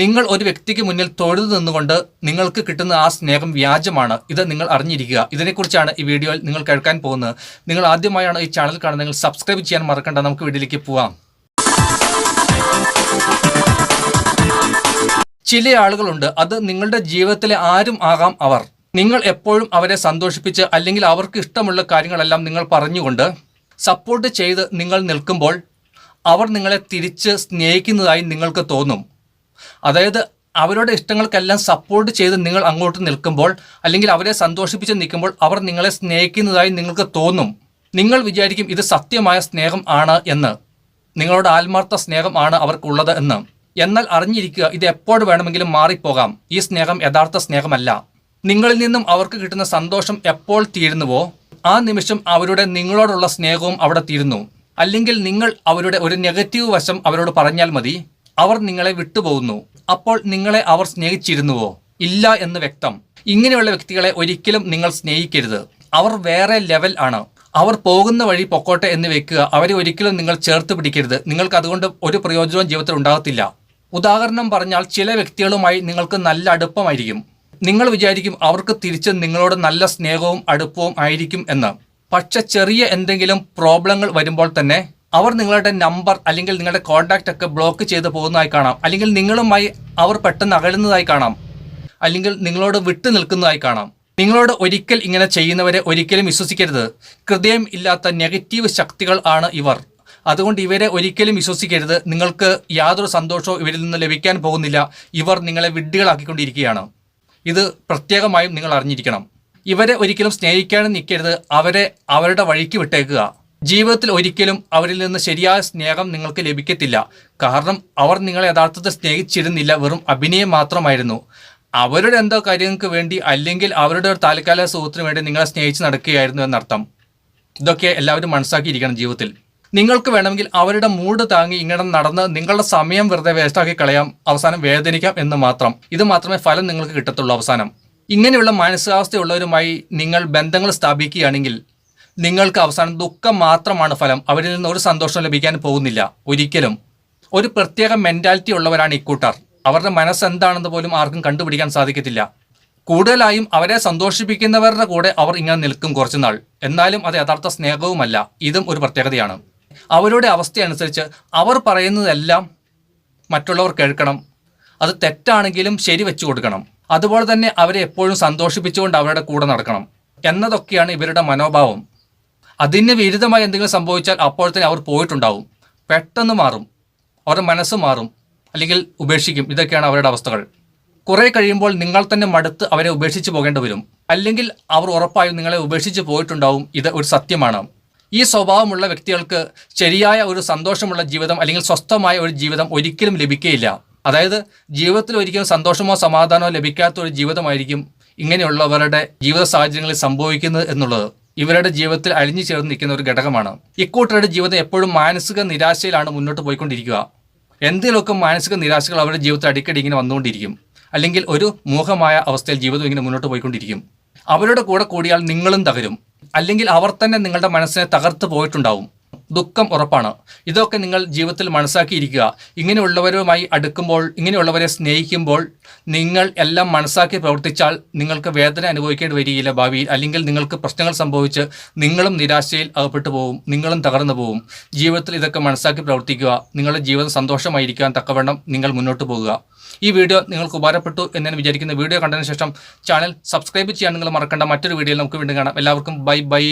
നിങ്ങൾ ഒരു വ്യക്തിക്ക് മുന്നിൽ തൊഴുതു നിന്നുകൊണ്ട് നിങ്ങൾക്ക് കിട്ടുന്ന ആ സ്നേഹം വ്യാജമാണ്. ഇത് നിങ്ങൾ അറിഞ്ഞിരിക്കുക. ഇതിനെക്കുറിച്ചാണ് ഈ വീഡിയോയിൽ നിങ്ങൾ കേൾക്കാൻ പോകുന്നത്. നിങ്ങൾ ആദ്യമായാണ് ഈ ചാനൽ കാണുന്നത് നിങ്ങൾ സബ്സ്ക്രൈബ് ചെയ്യാൻ മറക്കണ്ട. നമുക്ക് വീഡിയോയിലേക്ക് പോവാം. ചില ആളുകളുണ്ട്. അത് നിങ്ങളുടെ ജീവിതത്തിലെ ആരും ആകാം അവർ. നിങ്ങൾ എപ്പോഴും അവരെ സന്തോഷിപ്പിച്ച് അല്ലെങ്കിൽ അവർക്ക് ഇഷ്ടമുള്ള കാര്യങ്ങളെല്ലാം നിങ്ങൾ പറഞ്ഞുകൊണ്ട് സപ്പോർട്ട് ചെയ്ത് നിങ്ങൾ നിൽക്കുമ്പോൾ അവർ നിങ്ങളെ തിരിച്ച് സ്നേഹിക്കുന്നതായി നിങ്ങൾക്ക് തോന്നും. അതായത് അവരുടെ ഇഷ്ടങ്ങൾക്കെല്ലാം സപ്പോർട്ട് ചെയ്ത് നിങ്ങൾ അങ്ങോട്ട് നിൽക്കുമ്പോൾ അല്ലെങ്കിൽ അവരെ സന്തോഷിപ്പിച്ച് നിൽക്കുമ്പോൾ അവർ നിങ്ങളെ സ്നേഹിക്കുന്നതായി നിങ്ങൾക്ക് തോന്നും. നിങ്ങൾ വിചാരിക്കും ഇത് സത്യമായ സ്നേഹം ആണ് എന്ന്. നിങ്ങളുടെ ആത്മാർത്ഥ സ്നേഹം ആണ് അവർക്കുള്ളത് എന്ന്. എന്നാൽ അറിഞ്ഞിരിക്കുക ഇത് എപ്പോൾ വേണമെങ്കിലും മാറിപ്പോകാം. ഈ സ്നേഹം യഥാർത്ഥ സ്നേഹമല്ല. നിങ്ങളിൽ നിന്നും അവർക്ക് കിട്ടുന്ന സന്തോഷം എപ്പോൾ തീരുന്നുവോ ആ നിമിഷം അവരുടെ നിങ്ങളോടുള്ള സ്നേഹവും അവിടെ തീരുന്നു. അല്ലെങ്കിൽ നിങ്ങൾ അവരുടെ ഒരു നെഗറ്റീവ് വശം അവരോട് പറഞ്ഞാൽ മതി. അവർ നിങ്ങളെ വിട്ടുപോകുന്നു. അപ്പോൾ നിങ്ങളെ അവർ സ്നേഹിച്ചിരുന്നുവോ? ഇല്ല എന്ന് വ്യക്തം. ഇങ്ങനെയുള്ള വ്യക്തികളെ ഒരിക്കലും നിങ്ങൾ സ്നേഹിക്കരുത്. അവർ വേറെ ലെവൽ ആണ്. അവർ പോകുന്ന വഴി പൊക്കോട്ടെ എന്ന് വെക്കുക. അവരെ ഒരിക്കലും നിങ്ങൾ ചേർത്ത് പിടിക്കരുത്. നിങ്ങൾക്ക് അതുകൊണ്ട് ഒരു പ്രയോജനവും ജീവിതത്തിൽ ഉണ്ടാകത്തില്ല. ഉദാഹരണം പറഞ്ഞാൽ ചില വ്യക്തികളുമായി നിങ്ങൾക്ക് നല്ല അടുപ്പമായിരിക്കും. നിങ്ങൾ വിചാരിക്കും അവർക്ക് തിരിച്ച് നിങ്ങളോട് നല്ല സ്നേഹവും അടുപ്പവും ആയിരിക്കും എന്ന്. പക്ഷെ ചെറിയ എന്തെങ്കിലും പ്രോബ്ലങ്ങൾ വരുമ്പോൾ തന്നെ അവർ നിങ്ങളുടെ നമ്പർ അല്ലെങ്കിൽ നിങ്ങളുടെ കോൺടാക്റ്റ് ഒക്കെ ബ്ലോക്ക് ചെയ്ത് പോകുന്നതായി കാണാം. അല്ലെങ്കിൽ നിങ്ങളുമായി അവർ പെട്ടെന്ന് അകലുന്നതായി കാണാം. അല്ലെങ്കിൽ നിങ്ങളോട് വിട്ടു നിൽക്കുന്നതായി കാണാം. നിങ്ങളോട് ഒരിക്കൽ ഇങ്ങനെ ചെയ്യുന്നവരെ ഒരിക്കലും വിശ്വസിക്കരുത്. ഹൃദയം ഇല്ലാത്ത നെഗറ്റീവ് ശക്തികൾ ആണ് ഇവർ. അതുകൊണ്ട് ഇവരെ ഒരിക്കലും വിശ്വസിക്കരുത്. നിങ്ങൾക്ക് യാതൊരു സന്തോഷവും ഇവരിൽ നിന്ന് ലഭിക്കാൻ പോകുന്നില്ല. ഇവർ നിങ്ങളെ വിഡ്ഢികളാക്കിക്കൊണ്ടിരിക്കുകയാണ്. ഇത് പ്രത്യേകമായും നിങ്ങൾ അറിഞ്ഞിരിക്കണം. ഇവരെ ഒരിക്കലും സ്നേഹിക്കാനും നിൽക്കരുത്. അവരെ അവരുടെ വഴിക്ക് വിട്ടേക്കുക. ജീവിതത്തിൽ ഒരിക്കലും അവരിൽ നിന്ന് ശരിയായ സ്നേഹം നിങ്ങൾക്ക് ലഭിക്കത്തില്ല. കാരണം അവർ നിങ്ങളെ യഥാർത്ഥത്തിൽ സ്നേഹിച്ചിരുന്നില്ല വെറും അഭിനയം മാത്രമായിരുന്നു. അവരുടെ എന്തോ കാര്യങ്ങൾക്ക് വേണ്ടി അല്ലെങ്കിൽ അവരുടെ ഒരു താൽക്കാലിക സുഹൃത്തിന് വേണ്ടി നിങ്ങളെ സ്നേഹിച്ച് നടക്കുകയായിരുന്നു എന്നർത്ഥം. ഇതൊക്കെ എല്ലാവരും മനസ്സാക്കിയിരിക്കണം ജീവിതത്തിൽ. നിങ്ങൾക്ക് വേണമെങ്കിൽ അവരുടെ മൂഡ് താങ്ങി ഇങ്ങനെ നടന്ന് നിങ്ങളുടെ സമയം വെറുതെ വേസ്റ്റാക്കി കളയാം അവസാനം വേദനിക്കാം എന്ന് മാത്രം. ഇത് മാത്രമേ ഫലം നിങ്ങൾക്ക് കിട്ടത്തുള്ളൂ അവസാനം. ഇങ്ങനെയുള്ള മാനസികാവസ്ഥയുള്ളവരുമായി നിങ്ങൾ ബന്ധങ്ങൾ സ്ഥാപിക്കുകയാണെങ്കിൽ നിങ്ങൾക്ക് അവസാനം ദുഃഖം മാത്രമാണ് ഫലം. അവരിൽ നിന്ന് ഒരു സന്തോഷം ലഭിക്കാൻ പോകുന്നില്ല. ഒരിക്കലും. ഒരു പ്രത്യേക മെന്റാലിറ്റി ഉള്ളവരാണ് ഇക്കൂട്ടർ അവരുടെ മനസ്സ് മനസ്സെന്താണെന്ന് പോലും ആർക്കും കണ്ടുപിടിക്കാൻ സാധിക്കത്തില്ല. കൂടുതലായും അവരെ സന്തോഷിപ്പിക്കുന്നവരുടെ കൂടെ അവർ ഇങ്ങനെ നിൽക്കും കുറച്ചുനാൾ എന്നാലും അത് യഥാർത്ഥ സ്നേഹവുമല്ല. ഇതും ഒരു പ്രത്യേകതയാണ്. അവരുടെ അവസ്ഥയനുസരിച്ച് അവർ പറയുന്നതെല്ലാം മറ്റുള്ളവർ കേൾക്കണം. അത് തെറ്റാണെങ്കിലും ശരി വെച്ചു കൊടുക്കണം. അതുപോലെ തന്നെ അവരെ എപ്പോഴും സന്തോഷിപ്പിച്ചുകൊണ്ട് അവരുടെ കൂടെ നടക്കണം. എന്നതൊക്കെയാണ് ഇവരുടെ മനോഭാവം. അതിന് വിരുദ്ധമായി എന്തെങ്കിലും സംഭവിച്ചാൽ അപ്പോൾ തന്നെ അവർ പോയിട്ടുണ്ടാവും. പെട്ടെന്ന് മാറും. അവരുടെ മനസ്സ് മാറും. അല്ലെങ്കിൽ ഉപേക്ഷിക്കും. ഇതൊക്കെയാണ് അവരുടെ അവസ്ഥകൾ. കുറേ കഴിയുമ്പോൾ നിങ്ങൾ തന്നെ മടുത്ത് അവരെ ഉപേക്ഷിച്ച് പോകേണ്ടി വരും. അല്ലെങ്കിൽ അവർ ഉറപ്പായും നിങ്ങളെ ഉപേക്ഷിച്ച് പോയിട്ടുണ്ടാവും. ഇത് ഒരു സത്യമാണ്. ഈ സ്വഭാവമുള്ള വ്യക്തികൾക്ക് ശരിയായ ഒരു സന്തോഷമുള്ള ജീവിതം അല്ലെങ്കിൽ സ്വസ്ഥമായ ഒരു ജീവിതം ഒരിക്കലും ലഭിക്കുകയില്ല അതായത് ജീവിതത്തിൽ ഒരിക്കലും സന്തോഷമോ സമാധാനമോ ലഭിക്കാത്ത ഒരു ജീവിതമായിരിക്കും ഇങ്ങനെയുള്ളവരുടെ ജീവിത സാഹചര്യങ്ങളിൽ സംഭവിക്കുന്നത് എന്നുള്ളത്. ഇവരുടെ ജീവിതത്തിൽ അഴിഞ്ഞു ചേർന്ന് നിൽക്കുന്ന ഒരു ഘടകമാണ്. ഇക്കൂട്ടരുടെ ജീവിതം എപ്പോഴും മാനസിക നിരാശയിലാണ് മുന്നോട്ട് പോയിക്കൊണ്ടിരിക്കുക. എന്തെങ്കിലുമൊക്കെ മാനസിക നിരാശകൾ അവരുടെ ജീവിതത്തിൽ അടിക്കടി ഇങ്ങനെ വന്നുകൊണ്ടിരിക്കും? അല്ലെങ്കിൽ ഒരു മോഹമായ അവസ്ഥയിൽ ജീവിതം ഇങ്ങനെ മുന്നോട്ട് പോയിക്കൊണ്ടിരിക്കും. അവരുടെ കൂടെ കൂടിയാൽ നിങ്ങളും തകരും. അല്ലെങ്കിൽ അവർ തന്നെ നിങ്ങളുടെ മനസ്സിനെ തകർത്ത് പോയിട്ടുണ്ടാവും. ദുഃഖം ഉറപ്പാണ്. ഇതൊക്കെ നിങ്ങൾ ജീവിതത്തിൽ മനസ്സാക്കിയിരിക്കുക. ഇങ്ങനെയുള്ളവരുമായി അടുക്കുമ്പോൾ ഇങ്ങനെയുള്ളവരെ സ്നേഹിക്കുമ്പോൾ നിങ്ങൾ എല്ലാം മനസ്സാക്കി പ്രവർത്തിച്ചാൽ നിങ്ങൾക്ക് വേദന അനുഭവിക്കേണ്ടി വരികയില്ല ഭാവിയിൽ അല്ലെങ്കിൽ നിങ്ങൾക്ക് പ്രശ്നങ്ങൾ സംഭവിച്ച് നിങ്ങളും നിരാശയിൽ അകപ്പെട്ടു പോകും നിങ്ങളും തകർന്നു പോകും ജീവിതത്തിൽ ഇതൊക്കെ മനസ്സാക്കി പ്രവർത്തിക്കുക. നിങ്ങളുടെ ജീവിതം സന്തോഷമായിരിക്കാൻ തക്കവണ്ണം നിങ്ങൾ മുന്നോട്ട് പോകുക. ഈ വീഡിയോ നിങ്ങൾക്ക് ഉപകാരപ്പെട്ടു എന്ന് ഞാൻ വിചാരിക്കുന്ന. വീഡിയോ കണ്ടതിന് ശേഷം ചാനൽ സബ്സ്ക്രൈബ് ചെയ്യാൻ നിങ്ങൾ മറക്കേണ്ട. മറ്റൊരു വീഡിയോയിൽ നമുക്ക് വീണ്ടും കാണാം. എല്ലാവർക്കും ബൈ ബൈ.